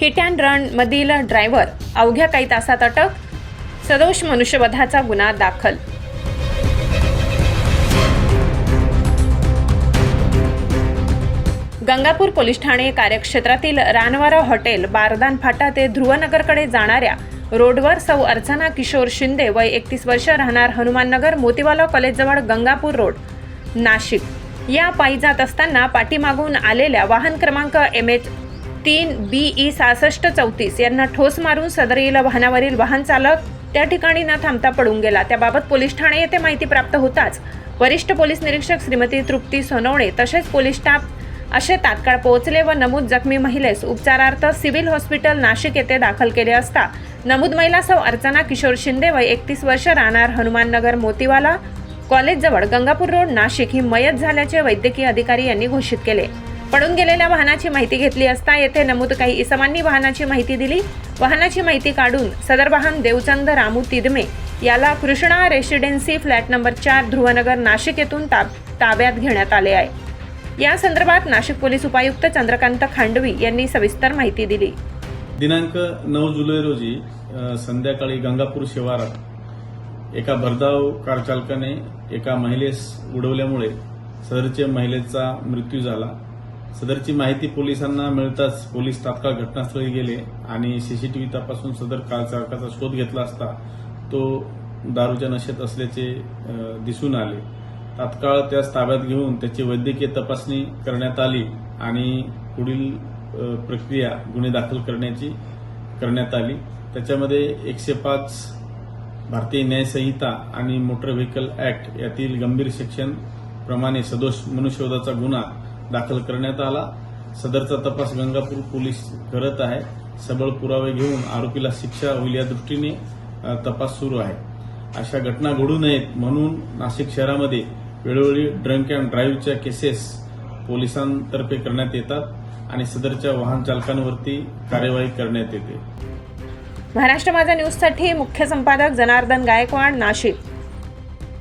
Hit and run मधील driver अवघ्या काही तासात अटक सदोष मनुष्यवधाचा गुन्हा दाखल गंगापूर पोलीस ठाणे कार्यक्षेत्रातील रानवारा हॉटेल बारदान फाटा ते ध्रुवनगरकडे जाणाऱ्या रोडवर सौ अर्चना किशोर शिंदे वय एकतीस वर्ष राहणार हनुमाननगर मोतीवाला कॉलेजजवळ गंगापूर रोड नाशिक. या पायी जात असताना पाठीमागून आलेल्या वाहन क्रमांक एम एच तीन बी ई सहासष्ट चौतीस यांना ठोस मारून सदरील वाहनावरील वाहन चालक त्या ठिकाणी न थांबता पडून गेला. त्याबाबत पोलीस ठाणे येथे माहिती प्राप्त होताच वरिष्ठ पोलीस निरीक्षक श्रीमती तृप्ती सोनवणे तसेच पोलीस स्टाफ असे तात्काळ पोहोचले व नमूद जखमी महिलेस उपचारार्थ सिव्हिल हॉस्पिटल नाशिक येथे दाखल केले असता नमूद महिला सौ अर्चना किशोर शिंदे वय एकतीस वर्ष राहणार हनुमाननगर मोतीवाला कॉलेजजवळ गंगापूर रोड नाशिक ही मयत झाल्याचे वैद्यकीय अधिकारी यांनी घोषित केले. पडून गेलेल्या वाहनाची माहिती घेतली असता येथे नमूद काही इसमांनी वाहनाची माहिती दिली. वाहनाची माहिती काढून सदर वाहन देवचंद रामू तिदमे याला कृष्णा रेसिडेन्सी फ्लॅट नंबर चार ध्रुवनगर नाशिक येथून ताब ताब्यात घेण्यात आले आहे. या संदर्भात नाशिक पोलीस उपायुक्त चंद्रकांत खांडवी यांनी सविस्तर माहिती दिली. दिनांक नऊ जुलै रोजी संध्याकाळी गंगापूर शिवारात एका भरधाव कारचालकाने एका महिलेस उडवल्यामुळे सदरच्या महिलेचा मृत्यू झाला. सदरची माहिती पोलिसांना मिळताच पोलीस तात्काळ घटनास्थळी गेले आणि सीसीटीव्ही तपासून सदर कारचालकाचा शोध घेतला असता तो दारूच्या नशेत असल्याचे दिसून आले. तात्काळ त्यास ताब्यात घेऊन त्याची वैद्यकीय तपासणी करण्यात आली आणि पुढील प्रक्रिया गुन्हे दाखल करण्याची करण्यात आली. त्याच्यामध्ये एकशे पाच भारतीय न्यायसंहिता आणि मोटर व्हेकल ऍक्ट यातील गंभीर सेक्शन प्रमाणे सदोष मनुष्यवधाचा गुन्हा दाखल करण्यात आला. सदरचा तपास गंगापूर पोलीस करत आहे. सबळ पुरावे घेऊन आरोपीला शिक्षा होईल या दृष्टीने तपास सुरू आहे. अशा घटना घडू नयेत म्हणून नाशिक शहरामध्ये वेळोवेळी ड्रंक अँड ड्राईव्हच्या केसेस पोलिसांतर्फे करण्यात येतात आणि सदरच्या वाहन चालकांवरती कार्यवाही करण्यात येते. महाराष्ट्र माझा न्यूजसाठी मुख्य संपादक जनार्दन गायकवाड नाशिक.